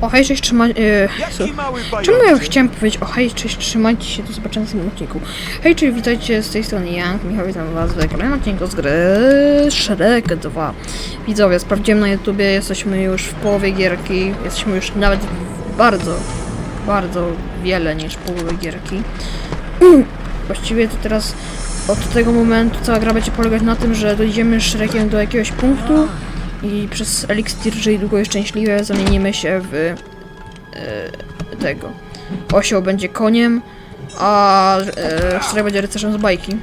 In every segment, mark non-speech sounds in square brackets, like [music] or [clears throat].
O hej, cześć. Yy, Jaki mały Czemu ja chciałem powiedzieć o hej, cześć, trzymajcie się, do zobaczenia w następnym odcinku. Hej, cześć, witajcie z tej strony Jank, Michał, witam was w kolejnym odcinku z gry Shrek 2. Widzowie, sprawdziłem na YouTubie, jesteśmy już w połowie gierki, jesteśmy już nawet bardzo, bardzo wiele niż połowy gierki. Właściwie to teraz od tego momentu cała gra będzie polegać na tym, że dojdziemy z Shrekiem do jakiegoś punktu i przez eliksir, czyli długo i szczęśliwe, zamienimy się w e, tego. Osioł będzie koniem, a Shrek będzie rycerzem z bajki.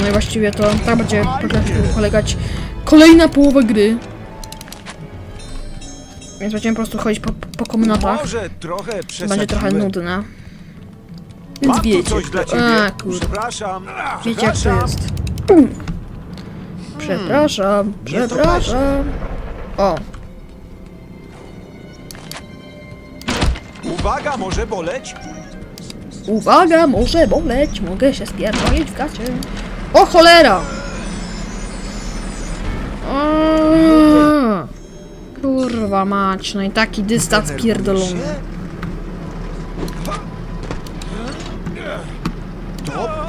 No i właściwie to tak będzie polegać- kolejna połowa gry. Więc będziemy po prostu chodzić po, po komnatach. Może trochę. Będzie trochę nudne. Więc wiecie. A, kurde. Wiecie jak to jest. Przepraszam, to przepraszam. O, Uwaga, może boleć? uwaga, może boleć, mogę się spierdolić w gacie. O cholera! Aaa. Kurwa mać, no i taki dystans pierdolony.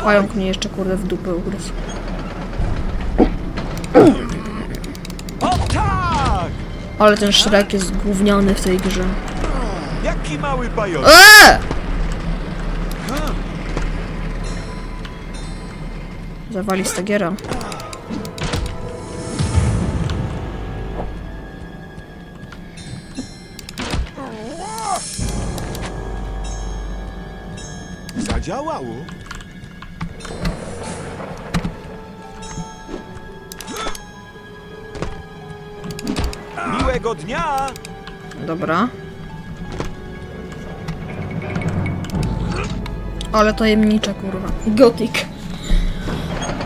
Pająk mnie jeszcze kurde w dupę ugryzł. O tak! Ale ten Shrek jest gówniany w tej grze. Jaki mały pajączek. Eee! Zawalista giera. Zadziałało. Miłego dnia! Dobra. Ale tajemnicza kurwa. Gothic.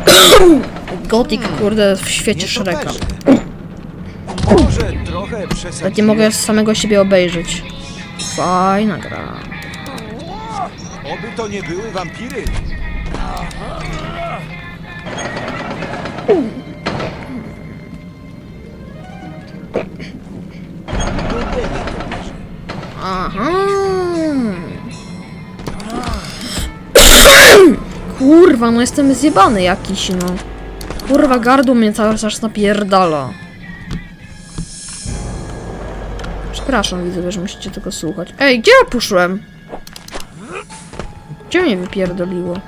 [coughs] Gothic kurde w świecie Shreka. [coughs] Może trochę przesadziłem. Tak nie mogę samego siebie obejrzeć. Fajna gra. Oby to nie były wampiry. Aha. Kurwa, no jestem zjebany jakiś, no. Kurwa, gardło mnie cały czas napierdala. Przepraszam, widzę, że musicie tego słuchać. Ej, gdzie ja poszłem? Gdzie mnie wypierdoliło?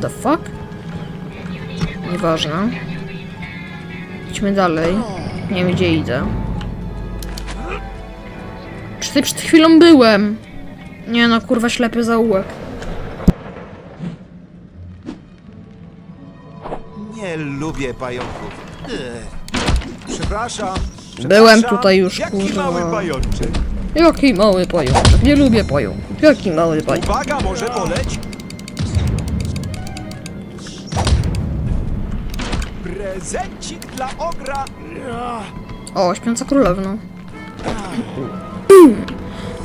The fuck? Nieważne. Idźmy dalej. Nie wiem, gdzie idę. Przed, tej- przed chwilą byłem. Nie no, kurwa, ślepy zaułek. Nie lubię pająków. Ech. Przepraszam. Byłem Przepraszam. tutaj już, Jaki kurwa. mały pajączek. Jaki mały pajączek. Nie lubię pająków. Jaki mały pajączek. Uwaga, może boleć? Prezencik dla ogra. O, śpiąca królewna.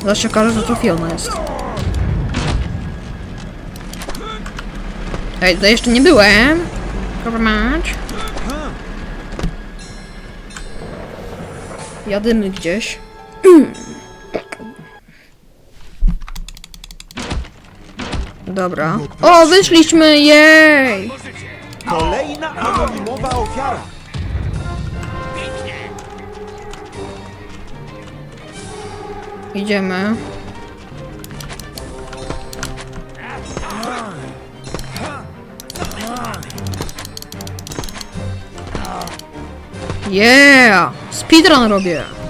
Zaś się okaże, że trafiona jest. Ej, to jeszcze nie byłem. Kurwa mać. Jadymy gdzieś. Dobra. O, wyszliśmy! Jej! Kolejna anonimowa ofiara. Idziemy. Yeah! Speedrun robię!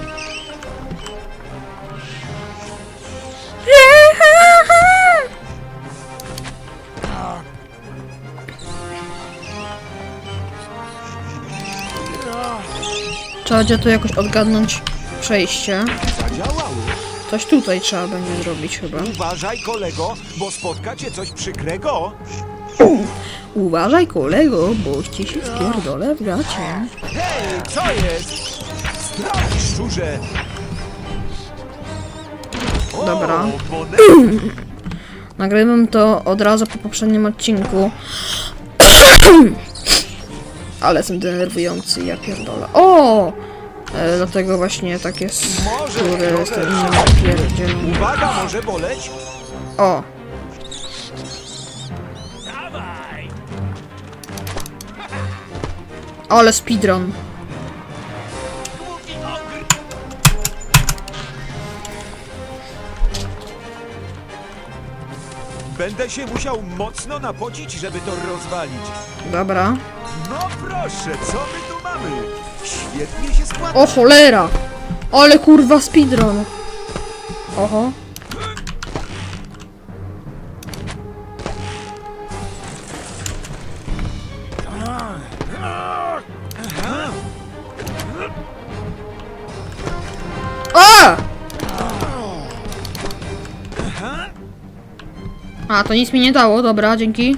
Będzie tu jakoś odgadnąć przejście. Coś tutaj trzeba będzie zrobić chyba. Uważaj, kolego, bo spotka cię coś przykrego. Uważaj kolego, bo ci się spierdolę w gacie. Hej, co jest? Zdrowi szczurze. O, Dobra. [clears throat] Nagrywam to od razu po poprzednim odcinku. [clears throat] Ale jestem denerwujący, ja pierdolę. O! E, dlatego właśnie tak jest, Może który trochę jest ten szaleć. pierdziel. Uwaga, może boleć? O! Ale speedrun. Będę się musiał mocno napocić, żeby to rozwalić. Dobra. No proszę, co my tu mamy? Świetnie się składa. O cholera! Ale kurwa speedrun. Oho. A! A, to nic mi nie dało, dobra, dzięki.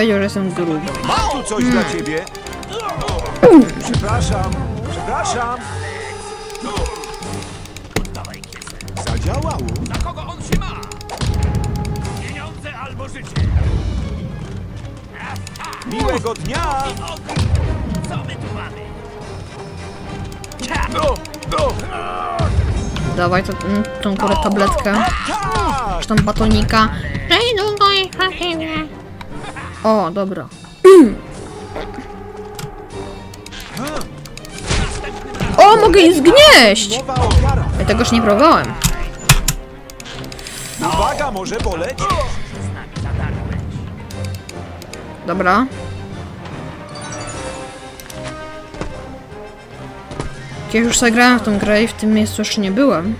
Powiedział, że jestem gruby? Mam tu coś dla ciebie. Przepraszam, przepraszam. Zadziałało. Na kogo on się ma? Pieniądze albo życie. Miłego dnia. Co my tu mamy? No, no. Dawaj to, mm, tą kurę tabletkę. Tak. Czy tam batonika. O, dobra. O, mogę jej zgnieść! Ja tego już nie próbowałem. Uwaga, może boleć? Dobra. Kiedyś już zagrałem w tą grę i w tym miejscu jeszcze nie byłem.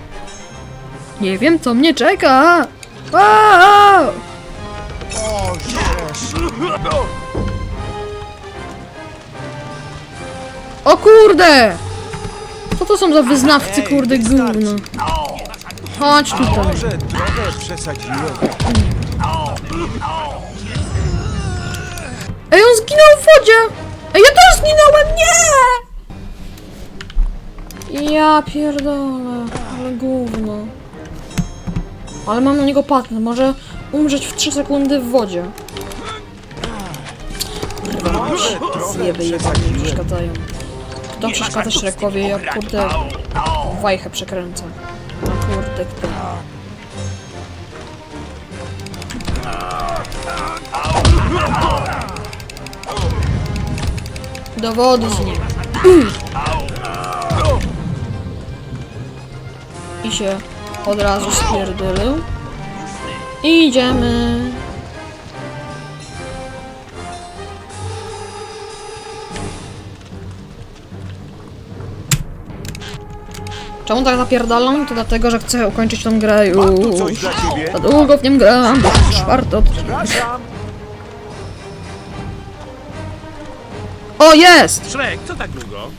Nie wiem, co mnie czeka! Wow! O, kurde! Co to są za wyznawcy, kurde, gówno? Chodź tutaj. Może trochę przesadziłem. Ej, on zginął w wodzie! Ej, ja też zginąłem, nie! Ja pierdolę, ale gówno. Ale mam na niego patent, może umrzeć w 3 sekundy w wodzie. Zjeby jebane mi przeszkadzają. Kto przeszkadza Szrekowi, jak kurde wajchę przekręcę. No kurde, kto. Do wody z nim. I się od razu spierdylił. I idziemy. Czemu tak zapierdalam? To dlatego, że chcę ukończyć tą grę już. Za długo w nią grałam, bo czwarty odcinek. O, jest! Szrek, co tak długo?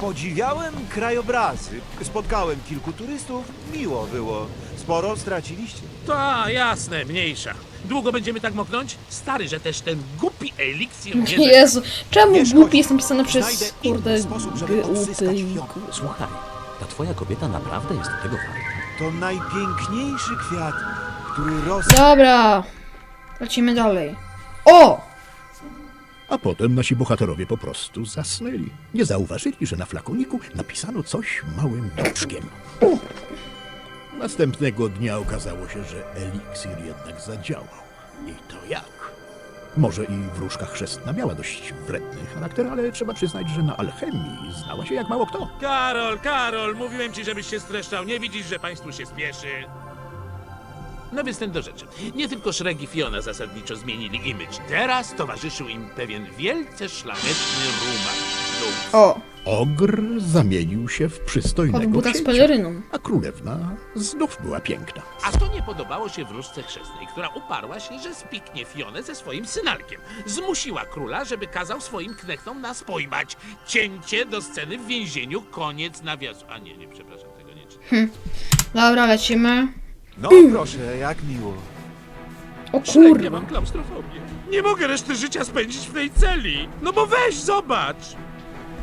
Podziwiałem krajobrazy. Spotkałem kilku turystów. Miło było. Sporo straciliście. To jasne, mniejsza. Długo będziemy tak moknąć? Stary, że też ten głupi eliksir nie... Jezu, czemu głupi jest napisane przez kurde ją. Słuchaj, ta twoja kobieta naprawdę jest tego warta. To najpiękniejszy kwiat, który rośnie. Dobra, lecimy dalej. O! A potem nasi bohaterowie po prostu zasnęli. Nie zauważyli, że na flakoniku napisano coś małym druczkiem. Następnego dnia okazało się, że eliksir jednak zadziałał. I to jak? Może i wróżka chrzestna miała dość wredny charakter, ale trzeba przyznać, że na alchemii znała się jak mało kto. Karol, Karol, mówiłem ci, żebyś się streszczał. Nie widzisz, że państwu się spieszy? No więc ten do rzeczy. Nie tylko Shrek i Fiona zasadniczo zmienili imidż. Teraz towarzyszył im pewien wielce szlachetny rumak. Dół. O! ogr zamienił się w Od przystojnego buta z księcia, peleryną. a królewna znów była piękna. A to nie podobało się wróżce chrzestnej, która uparła się, że spiknie Fionę ze swoim synalkiem. Zmusiła króla, żeby kazał swoim knechtom nas pojmać. Cięcie do sceny w więzieniu, koniec nawiasu. A nie, nie, przepraszam, tego nie czytam. Dobra, lecimy. No proszę, jak miło. O ja kurwa. mam klaustrofobię. Nie mogę reszty życia spędzić w tej celi. No bo weź, zobacz.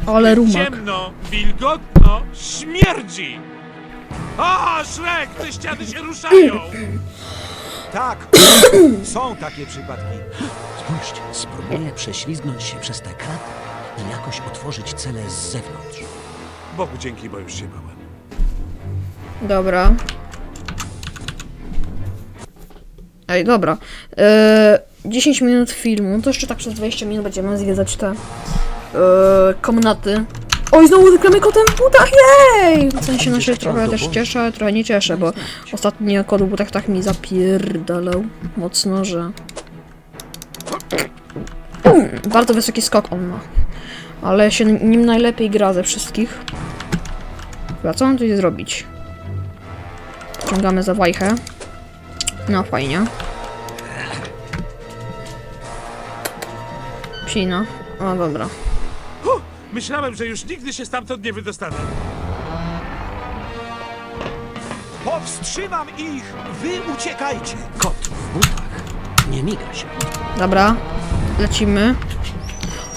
Ale rumak. Ciemno, wilgotno, śmierdzi. O, Szrek, te ściany się ruszają. Tak, [coughs] są takie przypadki. Spójrzcie, spróbuję prześlizgnąć się przez te kraty i jakoś otworzyć cele z zewnątrz. Bogu dzięki, bo już się bałem. Dobra. Ej, dobra. Eee, 10 minut filmu, to jeszcze tak przez 20 minut będziemy zwiedzać te eee, komnaty. Oj, znowu wygramy kotem w butach, jej! W sensie no się trochę też cieszę, trochę nie cieszę, bo ostatnio kot w butach tak mi zapierdalał mocno, że... Mm, Bardzo wysoki skok on ma. Ale się nim najlepiej gra ze wszystkich. Chyba co mam tutaj zrobić? Wciągamy za wajchę. No fajnie. Psina. O dobra. Huh, myślałem, że już nigdy się stamtąd nie wydostanę. Powstrzymam ich! Wy uciekajcie! Kot w butach nie miga się. Dobra. Lecimy.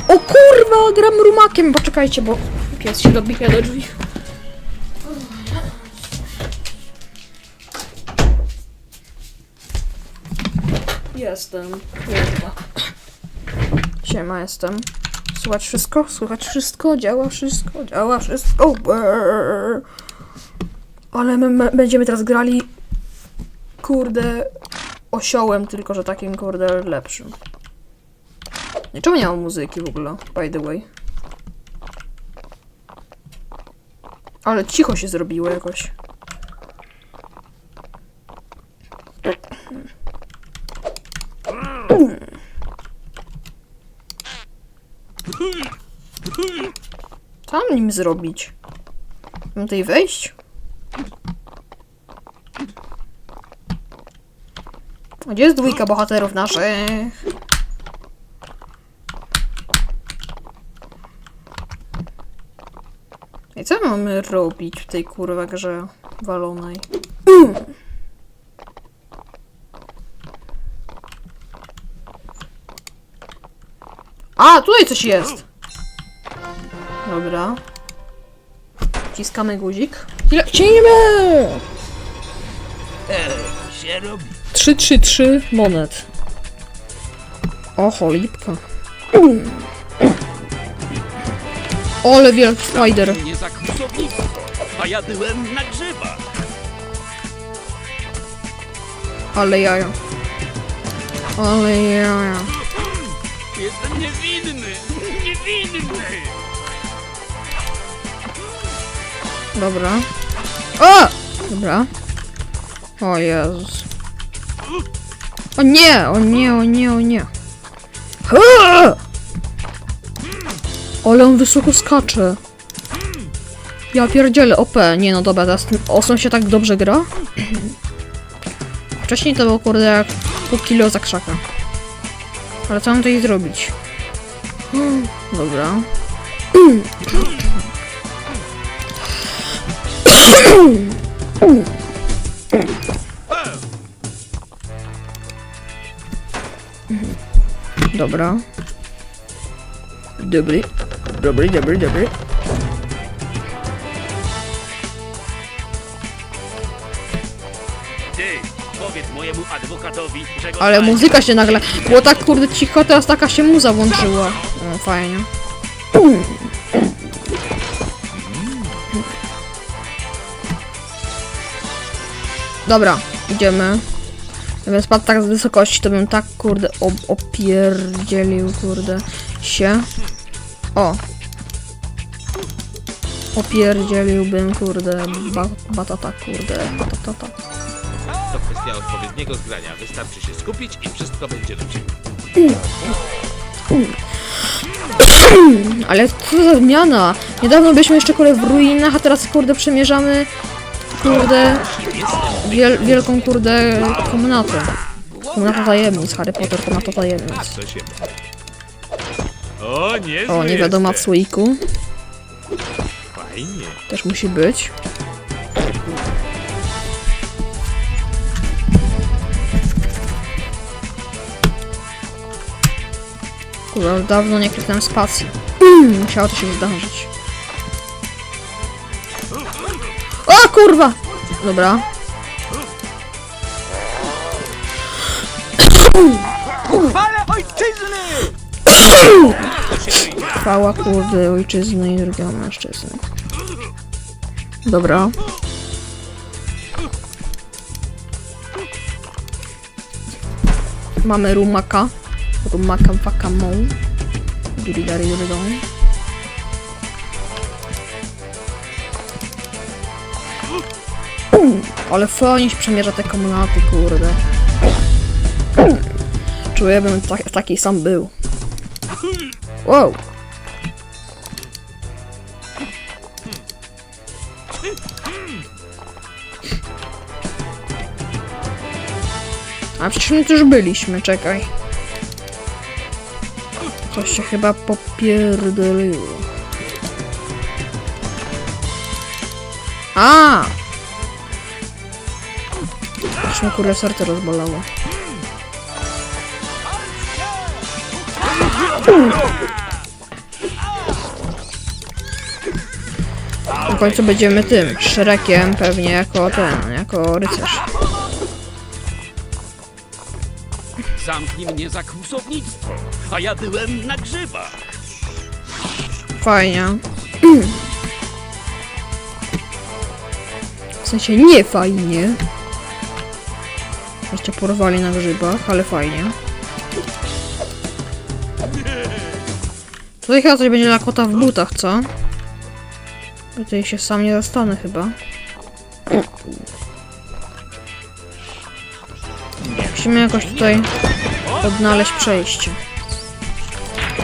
O kurwa, gram rumakiem. Poczekajcie, bo pies się dobija do drzwi. Jestem. Kurwa. Siema, jestem. Słychać wszystko? Słychać wszystko? Działa wszystko? Działa wszystko? Brrr. Ale my, my będziemy teraz grali kurde osiołem, tylko że takim kurde lepszym. Czemu nie mam muzyki w ogóle, by the way? Ale cicho się zrobiło jakoś. Co mam nim zrobić? Mam tutaj wejść? Gdzie jest dwójka bohaterów naszych? I co mamy robić w tej kurwa grze walonej? A, tutaj coś jest! Dobra. Wciskamy guzik. I lecimy! Się robi. 333 monet. O, cholipka. Ole wielki spider. Nie za a ja byłem na grzybach. Ale jaja. Ale jaja. Jestem niewinny, niewinny. Dobra. O! Dobra. O Jezus. O nie, o nie, o nie, o nie. Ha! Ale on wysoko skacze. Ja pierdzielę, OP. Nie no dobra, teraz tym osą się tak dobrze gra. [clears throat] Wcześniej to było kurde jak pół kilo za krzaka. Ale co mam tutaj zrobić? Dobra. [clears throat] Dobra. Dobry. Dobry, dobry, dobry. Ty, powiedz mojemu adwokatowi, że go Ale muzyka się nagle... Było tak kurde cicho, teraz taka się muza włączyła. No fajnie. Dobra, idziemy. Gdybym spadł tak z wysokości, to bym tak kurde ob opierdzielił kurde się. O. Opierdzieliłbym kurde ba batata kurde batatata. To kwestia odpowiedniego zgrania. Wystarczy się skupić i wszystko będzie lecieć. Ale co za zmiana? Niedawno byliśmy jeszcze kurde w ruinach, a teraz kurde przemierzamy kurde wiel, wielką kurde komnatę. Komnata tajemnic, Harry Potter, komnata tajemnic. O, nie O, nie wiadomo w słoiku. Fajnie. Też musi być. Kurwa, dawno nie kliknąłem spacji. Musiało to się zdarzyć. Kurwa! Dobra. Ale ojczyzny! Chwała kurde ojczyzny i drugiego mężczyzny. Dobra. Mamy rumaka. Rumaka wakamą. Duridary durydą. Ale się przemierza te komnaty, kurde. Czuję, bym tak, taki sam był. Wow. A przecież my tu już byliśmy, czekaj. Coś się chyba popierdoliło. A! Aż mi kurde serce rozbolało. Na końcu będziemy tym, Shrekiem pewnie jako ten, jako rycerz. Zamknij mnie za kłusownictwo, a ja byłem na grzybach. Fajnie. [clears throat] W sensie nie fajnie. Jeszcze porwali na grzybach, ale fajnie. Tutaj chyba coś będzie dla kota w butach, co? Tutaj się sam nie zastanę chyba. Musimy jakoś tutaj odnaleźć przejście.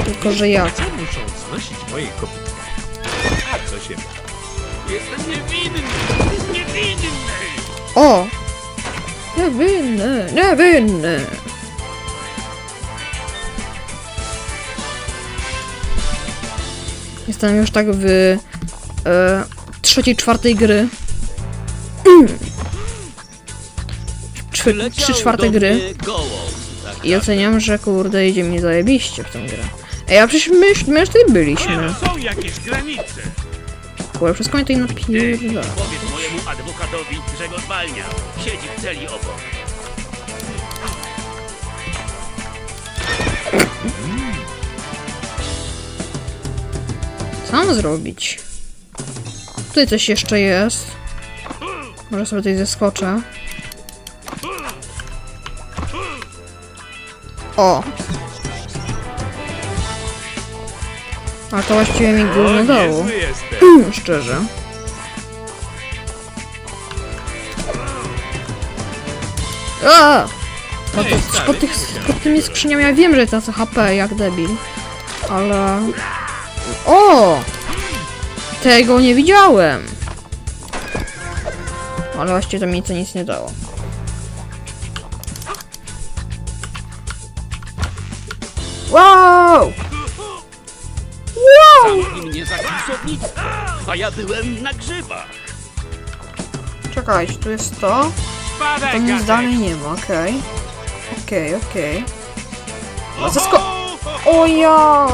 Tylko, że jak? Co muszą znosić moje kopytka? A co się Jestem niewinny, niewinny! O! Niewinny, niewinny! Jestem już tak w e, trzeciej, czwartej gry. Trzy, trzy czwarte gry tak i oceniam, że kurde idzie mi zajebiście w tę grę. Ej, a przecież my, my już tutaj byliśmy. Są jakieś granice. Kurde, wszystko mnie tutaj napierdala. Powiedz mojemu adwokatowi, że go zwalniam. Siedzi w celi obok. Co mam zrobić? Tutaj coś jeszcze jest. Może sobie tutaj zeskoczę. O! A to właściwie mi gówno dało. Mm, Szczerze. A! Po, Ej, tych, stary, po, tych, po tymi skrzyniami ja wiem, że tacy HP jak debil. Ale... O! Tego nie widziałem! Ale właściwie to mi to nic nie dało. Wow! Zamknij mnie za a ja byłem na grzybach. Czekajcie, tu jest to. To Spadaj, nic dalej nie ma, okej. Okej, okej. O, zasko- o, ja!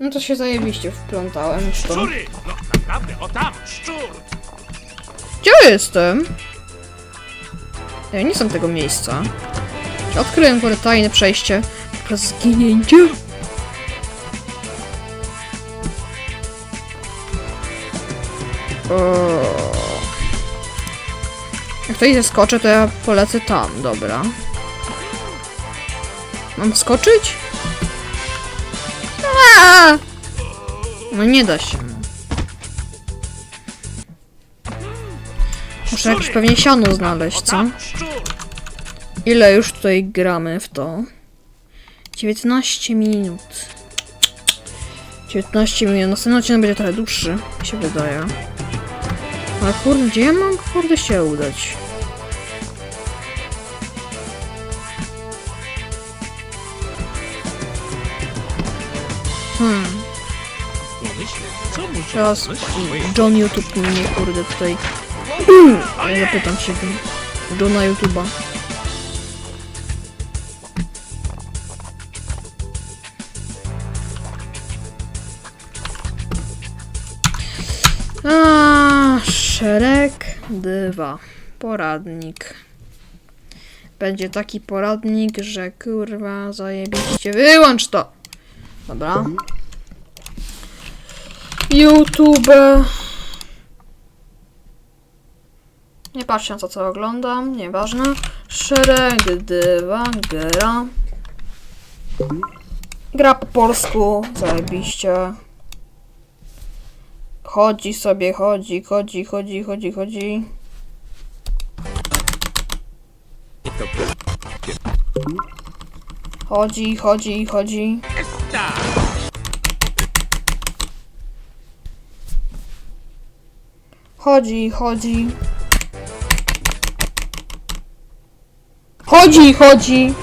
No to się zajebiście wplątałem to. Szczury! No naprawdę, o tam, szczur! Gdzie ja jestem? Ja nie są tego miejsca. Odkryłem kurde tajne przejście przez zginięcie. Jak tutaj zeskoczę, to ja polecę tam, dobra. Mam skoczyć? Aaa! No nie da się. Muszę jakieś pewnie siano znaleźć, co? Ile już tutaj gramy w to? 19 minut. 19 minut. Następny odcinek będzie trochę dłuższy, mi się wydaje. Ale kurde, gdzie ja mam kurde się udać? Hmm, teraz John YouTube mnie kurde tutaj. [clears throat] Zapytam się. Johna YouTube'a. 2. Poradnik. Będzie taki poradnik, że kurwa zajebiście. Wyłącz to! Dobra. YouTube. Nie patrzcie na to, co oglądam, nieważne. Szereg 2, gra. Gra po polsku, zajebiście. Chodzi sobie, chodzi, chodzi, chodzi, chodzi, chodzi. Chodzi, chodzi, chodzi. Esta! Chodzi, chodzi. Chodzi, chodzi.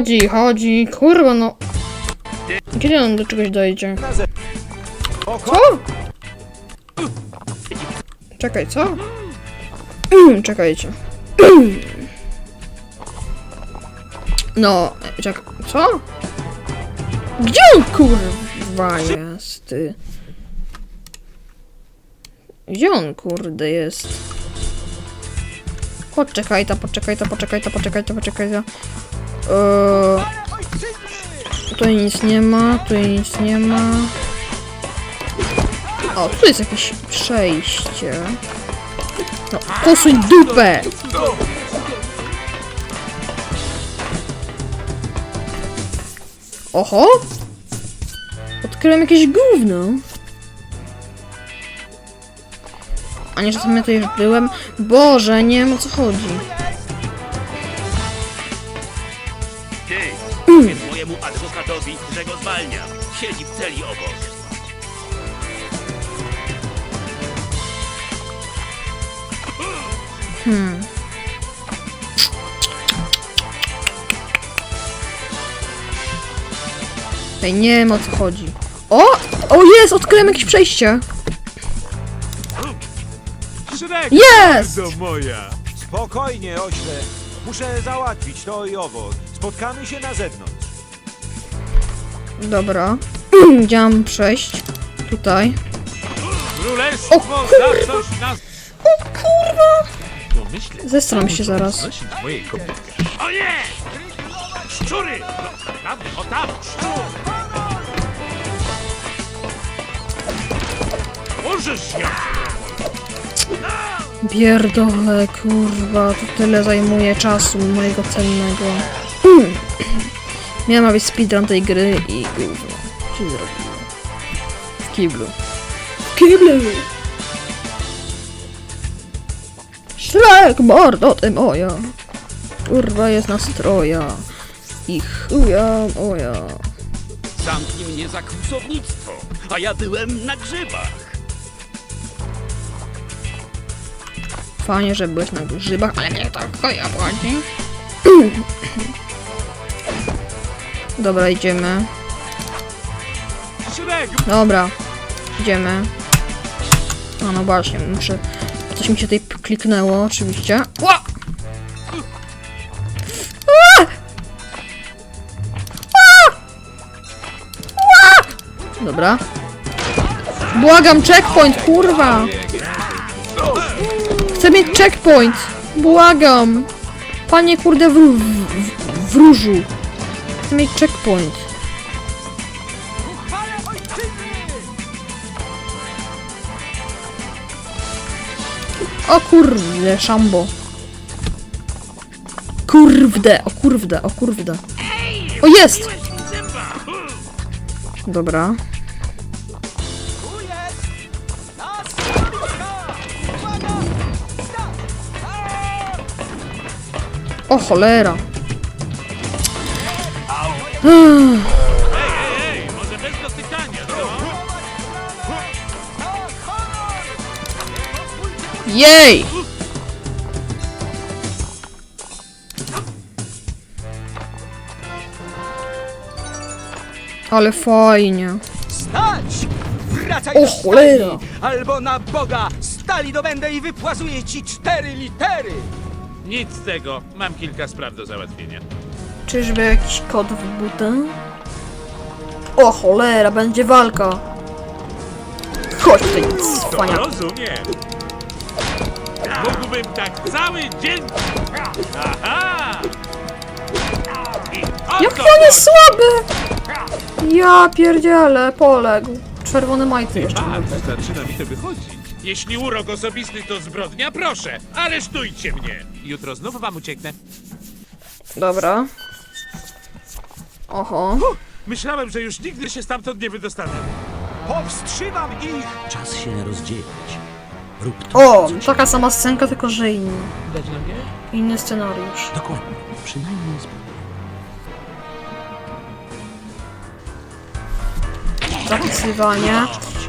Chodzi, chodzi. Kurwa no. Kiedy on do czegoś dojdzie? Co? Czekaj, co? [clears throat] Czekajcie. [clears throat] No, czekaj, co? Gdzie on kurwa jest? Gdzie on kurde jest? Poczekaj ta, poczekaj ta, poczekaj ta, poczekaj ta, poczekaj ta. Eee, tutaj nic nie ma, tutaj nic nie ma. O, tu jest jakieś przejście. No, posuń dupę! Oho! Odkryłem jakieś gówno. A nie, że ja tutaj już byłem. Boże, nie wiem o co chodzi. Ty, powiedz mojemu adwokatowi, że go zwalniam. Siedzi w celi obok. Ej, nie wiem o co chodzi. O! O jest! Odkryłem jakieś przejście! Szrek, Jest! to moja. Spokojnie, ośle. Muszę załatwić to i owo. Spotkamy się na zewnątrz. Dobra. [clears throat] Gdzie mam przejść? Tutaj. Królestwo O kurwa! zacząć nas... O kurwa! Zestram się zaraz. znosić mojej kobiety. O nie! Szczury! No, naprawdę, o tam, szczur! Możesz ja! Bierdole, kurwa, to tyle zajmuje czasu mojego cennego. Mm. Miałem być speedrun tej gry i gówno. Co zrobiłem? W kiblu. W kiblu! Szrek, mordo ty moja! Kurwa jest nastroja. I chuja moja. Zamknij mnie za kłusownictwo, a ja byłem na grzybach. Fajnie, że byłeś na grzybach, ale mnie to chuja płaci. [clears throat] Dobra, idziemy. Dobra, idziemy. A no właśnie, muszę... Coś mi się tutaj kliknęło, oczywiście. Ła! Dobra. Błagam, checkpoint, kurwa! Chcę mieć checkpoint! Błagam! Panie kurde w! chcę mieć checkpoint. O kurde, szambo. Kurwde, o kurwde, o kurwde. O jest! Dobra. O cholera. Ej, ej, może bez dotykania, co? Jej! Ale fajnie. Stać! Wracaj O do cholera! stajni, Albo na Boga stali dobędę i wypłazuję ci cztery litery! Nic z tego. Mam kilka spraw do załatwienia. Czyżby jakiś kod w butę? O cholera, będzie walka. Chodź tutaj, cwania. Rozumiem. Mógłbym tak cały dzień. Aha! Jak on jest słaby! Ja pierdzielę, poległ. Czerwony majty jeszcze. A, zaczyna mi to wychodzić. Jeśli urok osobisty to zbrodnia, proszę, aresztujcie mnie. Jutro znów wam ucieknę. Dobra. Oho. Myślałem, że już nigdy się stamtąd nie wydostanę. Powstrzymam ich! Czas się rozdzielić. Rób to, O, co taka sama scenka, tylko że inny. Dać na mnie? Inny scenariusz. Dokładnie. Przynajmniej spróbuj. Zapisywanie.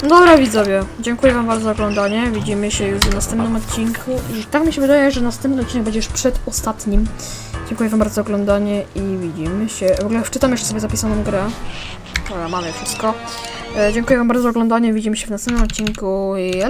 Dobra widzowie, dziękuję wam bardzo za oglądanie. Widzimy się już w następnym odcinku. I tak mi się wydaje, że następny odcinek będzie już przedostatnim. Dziękuję wam bardzo za oglądanie i widzimy się. W ogóle wczytam jeszcze sobie zapisaną grę. Dobra, mamy wszystko. E, dziękuję wam bardzo za oglądanie. Widzimy się w następnym odcinku i.